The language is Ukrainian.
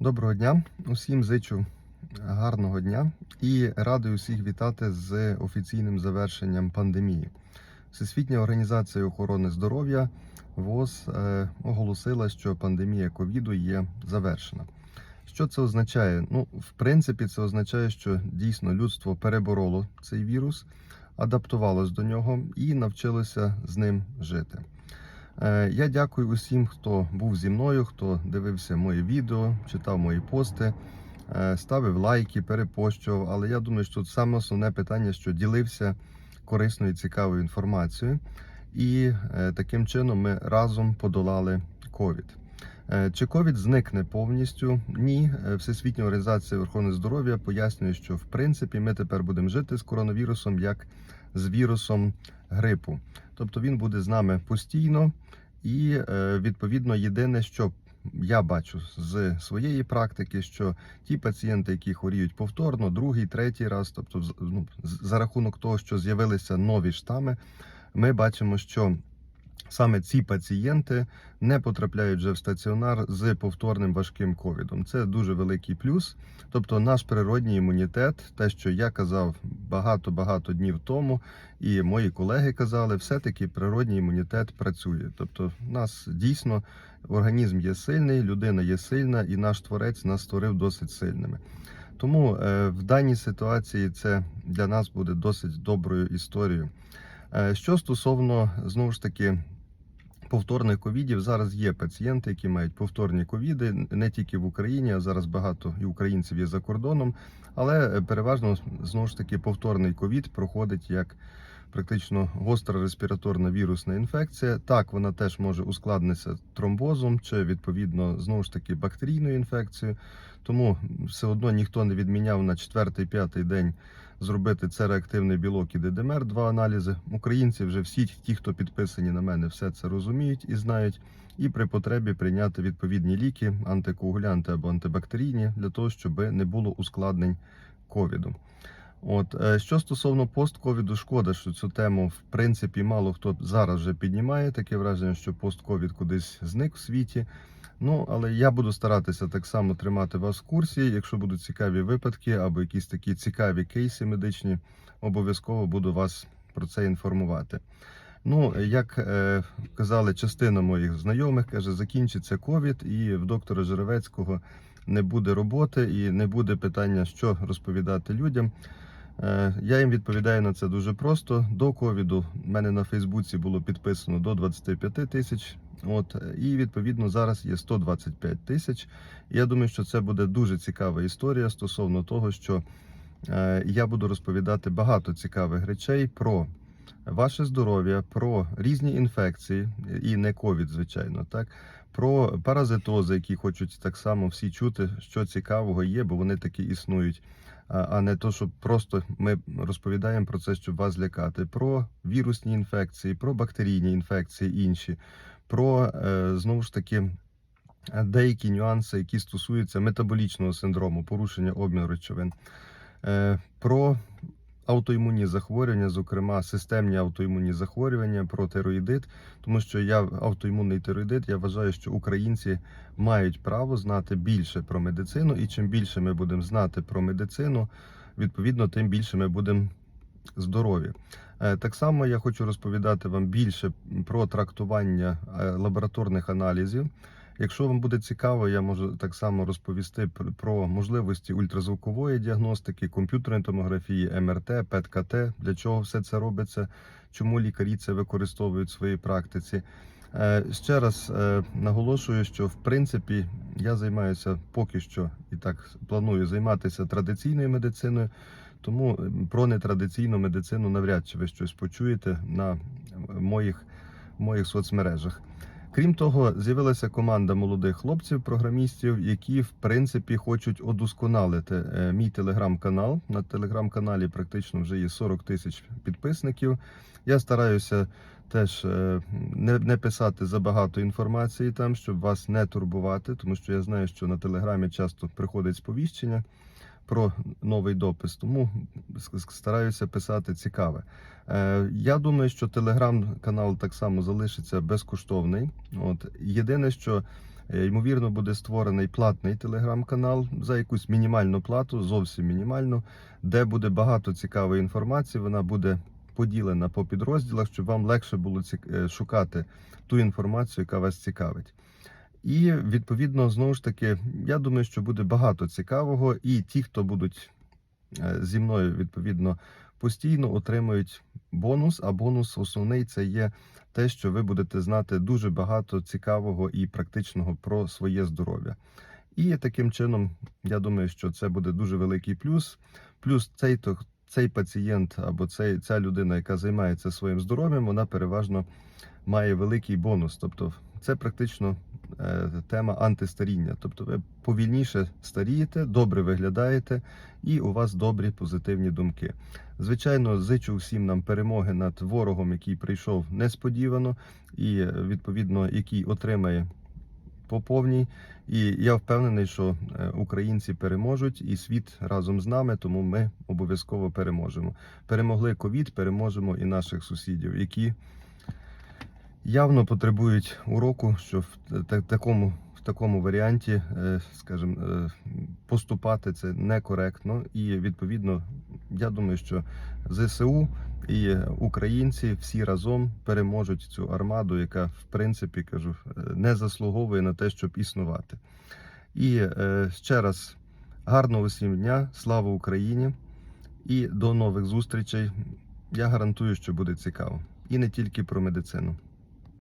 Доброго дня, усім зичу гарного дня і радий усіх вітати з офіційним завершенням пандемії. Всесвітня організація охорони здоров'я ВОЗ е, оголосила, що пандемія ковіду є завершена. Що це означає? Ну, в принципі, це означає, що дійсно людство перебороло цей вірус, адаптувалось до нього і навчилося з ним жити. Е, Я дякую усім, хто був зі мною, хто дивився мої відео, читав мої пости, е, ставив лайки, перепощував. Але я думаю, що тут саме основне питання, що ділився корисною і цікавою інформацією, і е, таким чином ми разом подолали ковід. Чи ковід зникне повністю? Ні. Всесвітня організація Верховне здоров'я пояснює, що в принципі ми тепер будемо жити з коронавірусом як з вірусом грипу. Тобто він буде з нами постійно, і е, відповідно єдине, що я бачу з своєї практики, що ті пацієнти, які хворіють повторно, другий, третій раз, тобто ну, за рахунок того, що з'явилися нові штами, ми бачимо, що саме ці пацієнти не потрапляють вже в стаціонар з повторним важким ковідом. Це дуже великий плюс. Тобто, наш природній імунітет, те, що я казав багато-багато днів тому, і мої колеги казали, все-таки природній імунітет працює. Тобто, в нас дійсно організм є сильний, людина є сильна, і наш творець нас створив досить сильними. Тому е, в даній ситуації це для нас буде досить доброю історією. Е, Що стосовно знову ж таки повторних ковідів, зараз є пацієнти, які мають повторні ковіди не тільки в Україні, а зараз багато і українців є за кордоном. Але е, переважно знову ж таки повторний ковід проходить як практично гостра респіраторна вірусна інфекція. Так, вона теж може ускладнитися тромбозом чи відповідно знову ж таки бактерійною інфекцією. Тому все одно ніхто не відміняв на четвертий-п'ятий день зробити це реактивний білок і ДДМР, два аналізи. Українці вже всі, ті, хто підписані на мене, все це розуміють і знають. І при потребі прийняти відповідні ліки, антикоагулянти або антибактерійні, для того, щоб не було ускладнень ковіду. От е, що стосовно постковіду, шкода, що цю тему в принципі мало хто зараз вже піднімає. Таке враження, що постковід кудись зник в світі. Ну, але я буду старатися так само тримати вас в курсі. Якщо будуть цікаві випадки або якісь такі цікаві кейси медичні, обов'язково буду вас про це інформувати. Ну, як е, казали частина моїх знайомих, каже, закінчиться ковід, і в доктора Жеревецького не буде роботи і не буде питання, що розповідати людям. Е, Я їм відповідаю на це дуже просто. До ковіду в мене на Фейсбуці було підписано до 25 тисяч. От і відповідно зараз є 125 тисяч. Я думаю, що це буде дуже цікава історія стосовно того, що е, я буду розповідати багато цікавих речей про ваше здоров'я, про різні інфекції, і не ковід, звичайно, так про паразитози, які хочуть так само всі чути, що цікавого є, бо вони такі існують. А не то, що просто ми розповідаємо про це, щоб вас злякати. Про вірусні інфекції, про бактерійні інфекції інші, про е, знову ж таки деякі нюанси, які стосуються метаболічного синдрому, порушення обміну речовин, е, про аутоімунні захворювання, зокрема системні аутоімунні захворювання, про тероїдит, тому що я автоімунний тероїдит, я вважаю, що українці мають право знати більше про медицину, і чим більше ми будемо знати про медицину, відповідно, тим більше ми будемо здорові. Е, Так само я хочу розповідати вам більше про трактування е, лабораторних аналізів. Якщо вам буде цікаво, я можу так само розповісти про можливості ультразвукової діагностики, комп'ютерної томографії, МРТ, ПЕТ-КТ, для чого все це робиться, чому лікарі це використовують в своїй практиці. Е, Ще раз е, наголошую, що в принципі я займаюся поки що і так планую займатися традиційною медициною. Тому про нетрадиційну медицину навряд чи ви щось почуєте на е, моїх, моїх соцмережах. Крім того, з'явилася команда молодих хлопців, програмістів, які в принципі хочуть удосконалити е, мій телеграм-канал. На телеграм-каналі практично вже є 40 тисяч підписників. Я стараюся теж е, не, не писати забагато інформації там, щоб вас не турбувати, тому що я знаю, що на телеграмі часто приходить сповіщення про новий допис, тому стараюся писати цікаве. Е, Я думаю, що телеграм-канал так само залишиться безкоштовний. От єдине, що Е, Ймовірно, буде створений платний телеграм-канал за якусь мінімальну плату, зовсім мінімальну, де буде багато цікавої інформації. Вона буде поділена по підрозділах, щоб вам легше було е, шукати ту інформацію, яка вас цікавить. І відповідно, знову ж таки, я думаю, що буде багато цікавого, і ті, хто будуть е, зі мною відповідно постійно, отримують бонус. А бонус основний це є те, що ви будете знати дуже багато цікавого і практичного про своє здоров'я. І таким чином, я думаю, що це буде дуже великий плюс. Плюс цей то цей пацієнт або цей, ця людина, яка займається своїм здоров'ям, вона переважно має великий бонус. Тобто, це практично е, тема антистаріння. Тобто, ви повільніше старієте, добре виглядаєте, і у вас добрі позитивні думки. Звичайно, зичу всім нам перемоги над ворогом, який прийшов несподівано, і е, відповідно, який отримає по повній. І я впевнений, що е, українці переможуть, і світ разом з нами, тому ми обов'язково переможемо. Перемогли ковід, переможемо і наших сусідів, які явно потребують уроку, що в такому, в такому варіанті, е, скажімо, е, поступати це некоректно. І відповідно, я думаю, що ЗСУ і українці всі разом переможуть цю армаду, яка в принципі кажу е, не заслуговує на те, щоб існувати. І ще раз гарного усім дня, слава Україні і до нових зустрічей. Я гарантую, що буде цікаво. І не тільки про медицину.